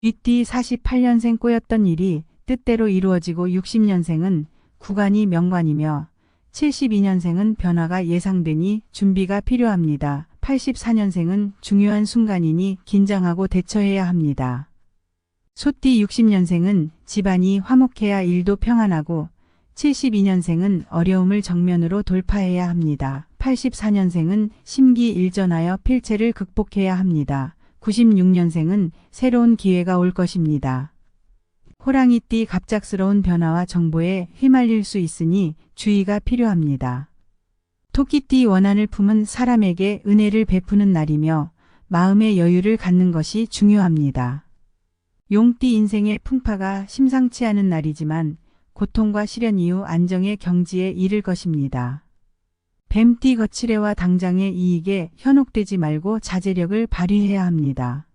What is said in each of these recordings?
윗뒤 48년생 꼬였던 일이 뜻대로 이루어지고 60년생은 구간이 명관이며 72년생은 변화가 예상되니 준비가 필요합니다. 84년생은 중요한 순간이니 긴장하고 대처해야 합니다. 소띠 60년생은 집안이 화목해야 일도 평안하고 72년생은 어려움을 정면으로 돌파해야 합니다. 84년생은 심기일전하여 필체를 극복해야 합니다. 96년생은 새로운 기회가 올 것입니다. 호랑이띠 갑작스러운 변화와 정보에 휘말릴 수 있으니 주의가 필요합니다. 토끼띠 원한을 품은 사람에게 은혜를 베푸는 날이며 마음의 여유를 갖는 것이 중요합니다. 용띠 인생의 풍파가 심상치 않은 날이지만 고통과 시련 이후 안정의 경지에 이를 것입니다. 뱀띠 거칠애와 당장의 이익에 현혹되지 말고 자제력을 발휘해야 합니다.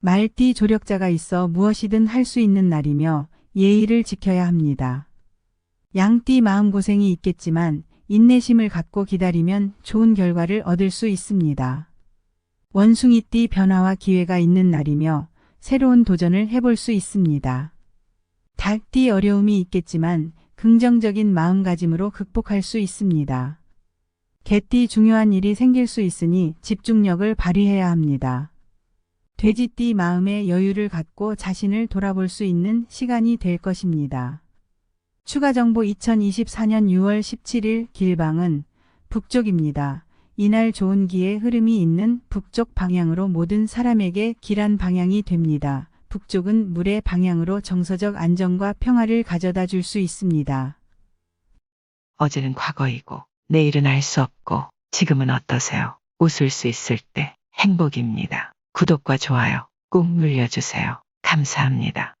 말띠 조력자가 있어 무엇이든 할 수 있는 날이며 예의를 지켜야 합니다. 양띠 마음고생이 있겠지만 인내심을 갖고 기다리면 좋은 결과를 얻을 수 있습니다. 원숭이띠 변화와 기회가 있는 날이며 새로운 도전을 해볼 수 있습니다. 닭띠 어려움이 있겠지만 긍정적인 마음가짐으로 극복할 수 있습니다. 개띠 중요한 일이 생길 수 있으니 집중력을 발휘해야 합니다. 돼지띠 마음의 여유를 갖고 자신을 돌아볼 수 있는 시간이 될 것입니다. 추가 정보 2024년 6월 17일 길방은 북쪽입니다. 이날 좋은 기의 흐름이 있는 북쪽 방향으로 모든 사람에게 길한 방향이 됩니다. 북쪽은 물의 방향으로 정서적 안정과 평화를 가져다 줄 수 있습니다. 어제는 과거이고 내일은 알 수 없고 지금은 어떠세요? 웃을 수 있을 때 행복입니다. 구독과 좋아요 꼭 눌러주세요. 감사합니다.